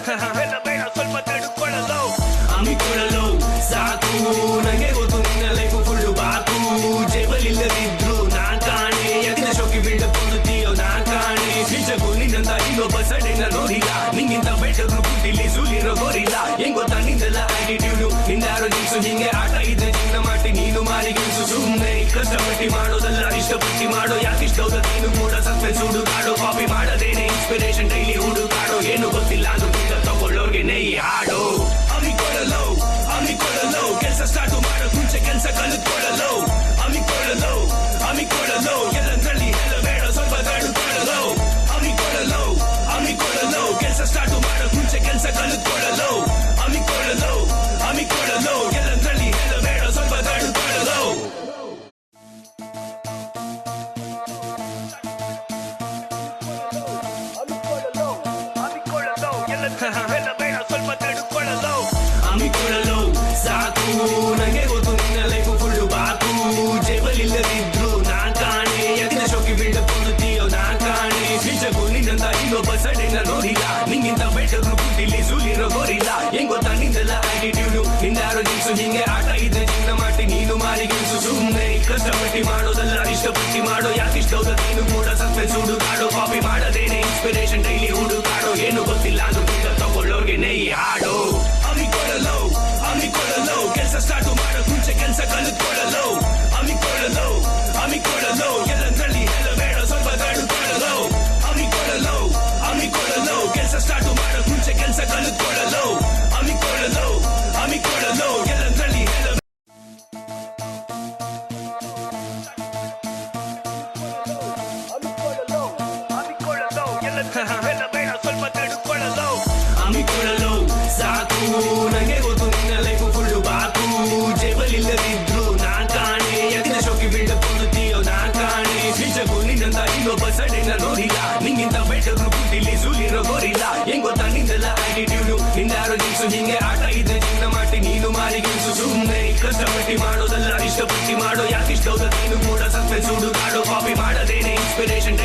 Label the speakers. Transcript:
Speaker 1: ಎಲ್ಲ ಬೇಡ ಸ್ವಲ್ಪ ತಡ್ಕೊಳ್ಳಲು ಹಮ್ಮಿಕೊಳ್ಳಲು ಸಾಕು ನಂಗೆ ಗೊತ್ತು ನಿನ್ನ ಲೈಫ್ ಫುಲ್ಲು ಬಾಕು ಜೇಬಲಿಲ್ಲದಿದ್ರು ನಾ ಕಾಣೆ ಎದಿನ ಶೋಕಿ ಬಿಲ್ಡ ಕೊಡುತ್ತೀಯೋ ನಾ ಕಾಣೆ ನಿಜಕ್ಕೂ ನಿನ್ನಂತ ಇನ್ನೊಬ್ಬ ಆಟ ನೀನು ಮಾಡೋ ನೀನು ಕೂಡ ಸಕ್ಸೆಸ್ ಸುಡು ಕಾಪಿ ಮಾಡದೇನೆ ಇನ್ಸ್ಪಿರೇಷನ್ ಡೈಲಿ ಹಮ್ಮಿಕೊಳ್ಳಲು ಸಾಕು ನಂಗೆ ಗೊತ್ತು ನಿನ್ನ ಲೈಫ್ ಫುಲ್ಲು ಬಾಕು ಜೇಬಲಿಲ್ಲದಿದ್ರು ನಾ ಕಾಣೆ ಎತ್ತಿನ ಶೋಕಿ ಬಿಲ್ಡ ಕೊಡುತ್ತೀಯೋ ನಾ ಕಾಣೆ ನಿಜಕ್ಕೂ ನಿನ್ನಂತ ಇನ್ನೊಬ್ಬ ಸಡೆನ ನೋಡಿಲ್ಲ ನಿಂಗಿಂತ ಬೆಟರ್ ಬುದ್ಧಿಲಿ ಸುಲಿರೋ ಗೋರಿಲ್ಲ ಹೆಂಗ್ ಗೊತ್ತಾ ನಿಂದೆಲ್ಲ ಆಟಿಟ್ಯೂಡು ನಿಂದಾರೋ ಜಿನ್ಸು ಹಿಂಗೆ ಆಟ ನೀನು ಸುಮ್ಮನೆ ಮಾಡೋದಲ್ಲ ಮಾಡೋ ನೀನು ಬೇಡ, ಸ್ವಲ್ಪ ತಡ್ಕೊಳ್ಳಲು. ಹಮ್ಮಿಕೊಳ್ಳಲು ಸಾಕು ನನಗೆ ಗೊತ್ತು ನಿನ್ನ ಲೈಫ್ ಫುಲ್ಲು ಬಾಕು. ಜೇಬಲಿಲ್ಲದಿದ್ರು ನಾ ಕಾಣೆ ಶೋಕಿ ನಾ ಕಾಣೆ ನಿನ್ನ ನೀನು ಮಾಡೋದಲ್ಲ ಮಾಡೋ. ಯಾಕಿಷ್ಟೋದ ನೀನು ಕೂಡ ಸಕ್ಸೆಸ್ ಸುಡುಗಾಡೋ ಕಾಪಿ ಮಾಡದೇನೆ ಇನ್ಸ್ಪಿರೇಷನ್